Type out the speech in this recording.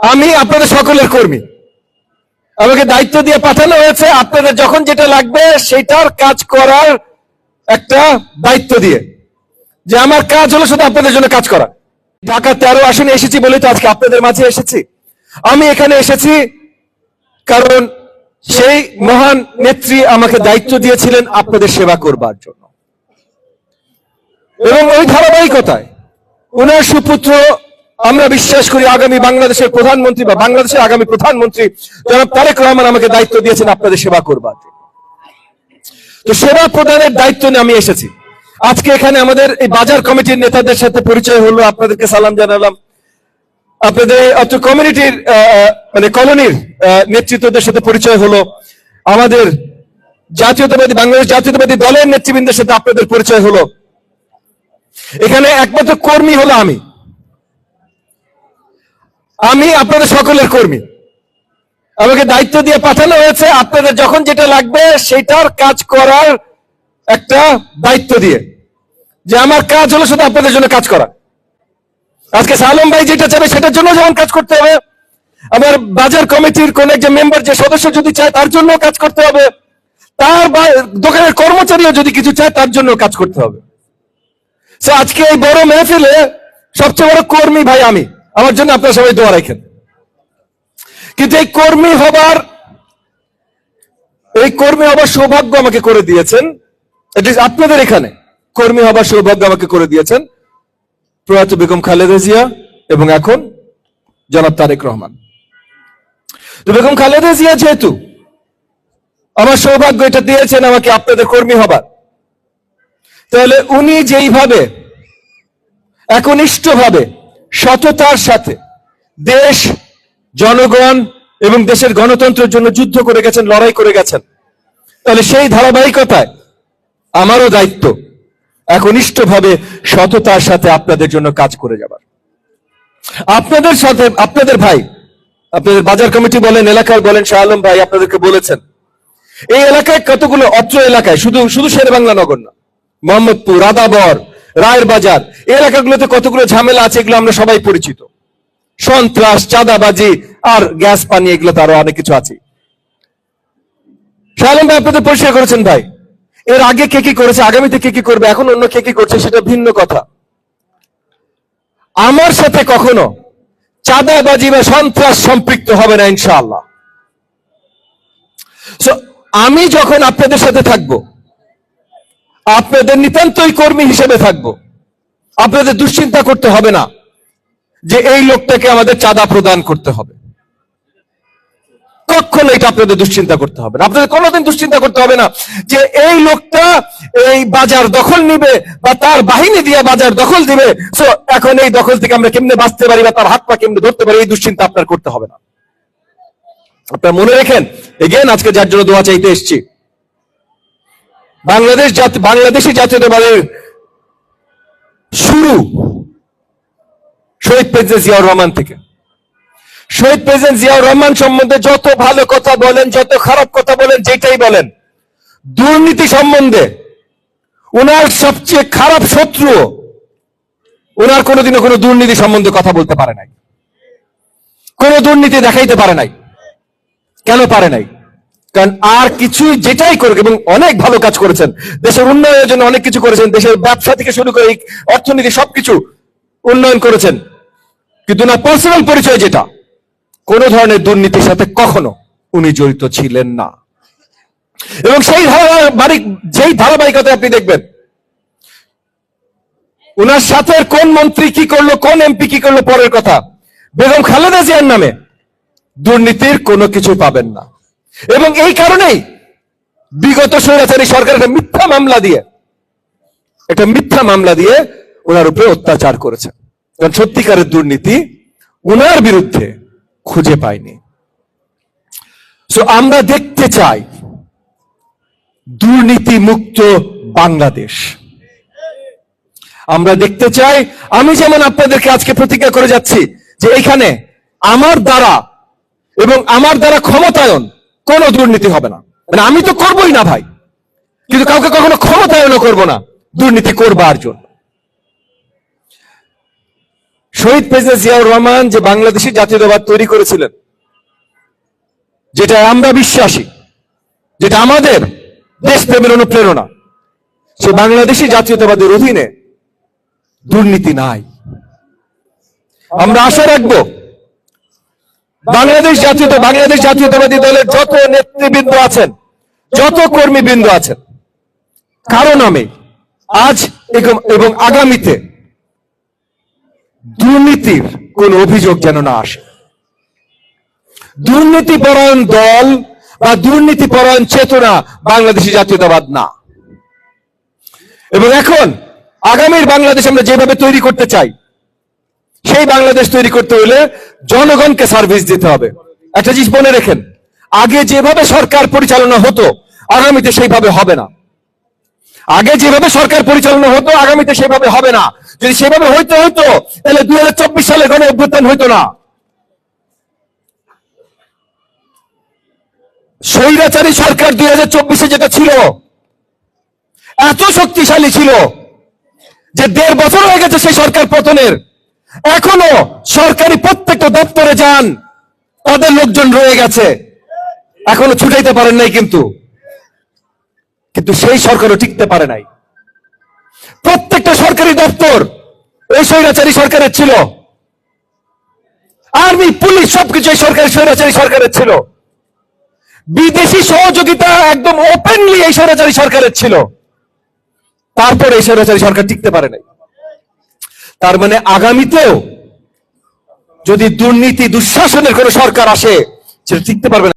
আমি আপনাদের সকলের কর্মী। আমাকে দায়িত্ব দিয়ে পাঠানো হয়েছে আপনাদের যখন যেটা লাগবে সেটার কাজ করার একটা দায়িত্ব দিয়ে। যে আমার কাজ হলো শুধু আপনাদের জন্য কাজ করা। ঢাকা তেরো আসনে এসেছি বলে তো আজকে আপনাদের মাঝে এসেছি। আমি এখানে এসেছি কারণ সেই মহান নেত্রী আমাকে দায়িত্ব দিয়েছিলেন আপনাদের সেবা করবার জন্য। এবং ওই ধারাবাহিকতায় ওনার সুপুত্র আমরা বিশ্বাস করি আগামী বাংলাদেশের প্রধানমন্ত্রী বা বাংলাদেশের আগামী প্রধানমন্ত্রী জনাব তারেক রহমান আমাকে দায়িত্ব দিয়েছেন আপনাদের সেবা করবার তো সেবা প্রদানের দায়িত্ব নিয়ে আমি এসেছি। আজকে এখানে আমাদের এই বাজার কমিটির নেতাদের সাথে পরিচয় হলো, আপনাদেরকে সালাম জানালাম। আপনাদের কমিউনিটির মানে কলোনির নেতৃত্বদের সাথে পরিচয় হলো। আমাদের জাতীয়তাবাদী, বাংলাদেশ জাতীয়তাবাদী দলের নেতৃবৃন্দের সাথে আপনাদের পরিচয় হলো। এখানে একমাত্র কর্মী হলো আমি। আমি আপনাদের সকলের কর্মী। আমাকে দায়িত্ব দিয়ে পাঠানো হয়েছে আপনাদের যখন যেটা লাগবে সেটার কাজ করার একটা দায়িত্ব দিয়ে। যে আমার কাজ হলো শুধু আপনাদের জন্য কাজ করা। আজকে সালম ভাই যেটা চাবে সেটার জন্য যেমন কাজ করতে হবে, আমার বাজার কমিটির কোন একজন মেম্বার যে সদস্য যদি চায় তার জন্য কাজ করতে হবে, তার দোকানের কর্মচারীও যদি কিছু চায় তার জন্য কাজ করতে হবে। আজকে এই বড় মেহফিলে সবচেয়ে বড় কর্মী ভাই আমি। আমার জন্য আপনারা সবাই দোয়া রাখেন। কিন্তু এই কর্মী হবার, এই কর্মী হবার সৌভাগ্য আমাকে করে দিয়েছেন। আপনাদের এখানে কর্মী হবার সৌভাগ্য আমাকে করে দিয়েছেন। প্রয়াত বেগম খালেদা জিয়া এবং এখন জনাব তারেক রহমান। তো বেগম খালেদা জিয়া যেহেতু আমার সৌভাগ্য এটা দিয়েছেন আমাকে আপনাদের কর্মী হবার, তাহলে উনি যেইভাবে একনিষ্ঠভাবে সততার সাথে দেশ, জনগণ এবং দেশের গণতন্ত্রের জন্য যুদ্ধ করে গেছেন, লড়াই করে গেছেন। তাহলে সেই ধারাবাহিকতায় আমারও দায়িত্ব একনিষ্ঠভাবে সততার সাথে আপনাদের জন্য কাজ করে যাবার। আপনাদের সাথে, আপনাদের ভাই, আপনাদের বাজার কমিটি বলেন, এলাকার বলেন, শাহ আলম ভাই আপনাদেরকে বলেছেন, এই এলাকায় কতগুলো অত্র এলাকায়, শুধু শুধু শেরবাংলা নগর না, মোহাম্মদপুর রাদাবর রায়ের বাজার। এলাকাগুলোতে কতগুলো ঝামেলা আছে এগুলো আমরা সবাই পরিচিত। সন্ত্রাস, চাঁদাবাজি আর গ্যাস, পানি, এগুলো তো আরও অনেক কিছু আছে। শালম ভাই আপনাদের পরিষ্কার করেছেন ভাই। এর আগে কে কি করেছে, আগামীতে কে কি করবে, এখন অন্য কে কি করছে সেটা ভিন্ন কথা। আমার সাথে কখনো চাঁদাবাজি বা সন্ত্রাস সম্পৃক্ত হবে না, ইনশাআল্লাহ। আমি যখন আপনাদের সাথে থাকব আপনাদের নিতান্তই কর্মী হিসেবে থাকব। আপনাদের দুশ্চিন্তা করতে হবে না যে এই লোকটাকে আমাদের চাঁদা প্রদান করতে হবে। কখনো এটা আপনাদের দুশ্চিন্তা করতে হবে না। আপনাদের কোনোদিন দুশ্চিন্তা করতে হবে না যে এই লোকটা এই বাজার দখল নিবে বা তার বাহিনী দিয়ে বাজার দখল দিবে। সো এখন এই দখল থেকে আমরা কেমনে বাঁচতে পারি বা তার হাত পা কেমনে ধরতে পারি, এই দুশ্চিন্তা আপনার করতে হবে না। আপনার মনে রেখেন? এগেন আজকে যার জন্য দোয়া চাইতে এসছি। বাংলাদেশ জাতি, বাংলাদেশি জাতীয়তাবাদের শুরু শহীদ প্রেসিডেন্ট জিয়াউর রহমান থেকে। শহীদ প্রেসিডেন্ট জিয়াউর রহমান সম্বন্ধে যত ভালো কথা বলেন, যত খারাপ কথা বলেন, যেটাই বলেন, দুর্নীতি সম্বন্ধে ওনার সবচেয়ে খারাপ শত্রু ওনার কোনোদিনও কোনো দুর্নীতি সম্বন্ধে কথা বলতে পারে নাই। কোনো দুর্নীতি দেখাইতে পারে নাই। কেন পারে নাই? কারণ আর কিছুই যেটাই করুক এবং অনেক ভালো কাজ করেছেন, দেশের উন্নয়নের জন্য অনেক কিছু করেছেন, দেশের ব্যবসা থেকে শুরু করে অর্থনীতি সবকিছু উন্নয়ন করেছেন। কিন্তু না পার্সোনাল পরিচয় যেটা, কোন ধরনের দুর্নীতির সাথে কখনো উনি জড়িত ছিলেন না। এবং সেই ধারাবাহিক, যেই ধারাবাহিকতা আপনি দেখবেন, উনার সাথে কোন মন্ত্রী কি করল, কোন এমপি কি করল, পরের কথা, বেগম খালেদা জিয়ার নামে দুর্নীতির কোনো কিছু পাবেন না। এবং এই কারণেই বিগত স্বৈরাচারী সরকার একটা মিথ্যা মামলা দিয়ে, একটা মিথ্যা মামলা দিয়ে ওনার উপরে অত্যাচার করেছে। কারণ সত্যিকারের দুর্নীতি ওনার বিরুদ্ধে খুঁজে পায়নি। সো আমরা দেখতে চাই দুর্নীতি মুক্ত বাংলাদেশ। আমরা দেখতে চাই, আমি যেমন আপনাদেরকে আজকে প্রতিজ্ঞা করে যাচ্ছি যে এখানে আমার দ্বারা এবং আমার দ্বারা ক্ষমতায়ন কোনো দুর্নীতি হবে না। মানে আমি তো করবই না ভাই। কিন্তু কাউকে কখনো ক্ষমতায়নও করব না। দুর্নীতি করবার জন্য। শহীদ প্রেসিডেন্ট জিয়াউর রহমান যে বাংলাদেশি জাতীয়তাবাদ তৈরি করেছিলেন, যেটা আমরা বিশ্বাসী, যেটা আমাদের দেশপ্রেমের অনুপ্রেরণা সে বাংলাদেশি জাতীয়তাবাদের অধীনে দুর্নীতি নাই। আমরা আশা রাখব বাংলাদেশ জাতীয়তা বাংলাদেশ জাতীয়তাবাদী দলের যত নেতৃবৃন্দ আছেন, যত কর্মীবৃন্দ আছেন, কারও নামে আজ এবং- এবং আগামীতে দুর্নীতির কোন অভিযোগ যেন না আসে। দুর্নীতি পরায়ণ দল বা দুর্নীতি পরায়ণ চেতনা বাংলাদেশি জাতীয়তাবাদ না। এবং এখন আগামীর বাংলাদেশ আমরা যেভাবে তৈরি করতে চাই সেই বাংলাদেশ তৈরি করতে হলে জনগণকে সার্ভিস দিতে হবে। একটা জিনিস মনে রেখেন, আগে যেভাবে সরকার পরিচালনা হতো, আগামীতে সেইভাবে হবে না। আগে যেভাবে সরকার পরিচালনা হতো, আগামীতে সেভাবে হবে না। যদি সেভাবে হইতে হতো তাহলে দুই হাজার চব্বিশ সালে গণ অভ্যুত্থান হইতো না। স্বৈরাচারী সরকার দুই হাজার চব্বিশে যেটা ছিল, এত শক্তিশালী ছিল যে দেড় বছর হয়ে গেছে সেই সরকার পতনের। এখনও সরকারি প্রত্যেকটা দপ্তরে যান, তাদের লোকজন রয়ে গেছে। এখনও ছুটাইতে পারেন নাই কিন্তু। কিন্তু সেই সরকারও টিকতে পারে নাই। প্রত্যেকটা সরকারি দপ্তর ওই স্বৈরাচারী সরকারের ছিল। আর্মি, পুলিশ সবকিছু এই সরকারি স্বৈরাচারী সরকারের ছিল। বিদেশি সহযোগিতা একদম ওপেনলি এই স্বৈরাচারী সরকারের ছিল। তারপরে এই স্বৈরাচারী সরকার টিকতে পারে নাই। তার মানে আগামীতেও যদি দুর্নীতি দুঃশাসনের কোন সরকার আসে সেটা টিকতে পারবে না।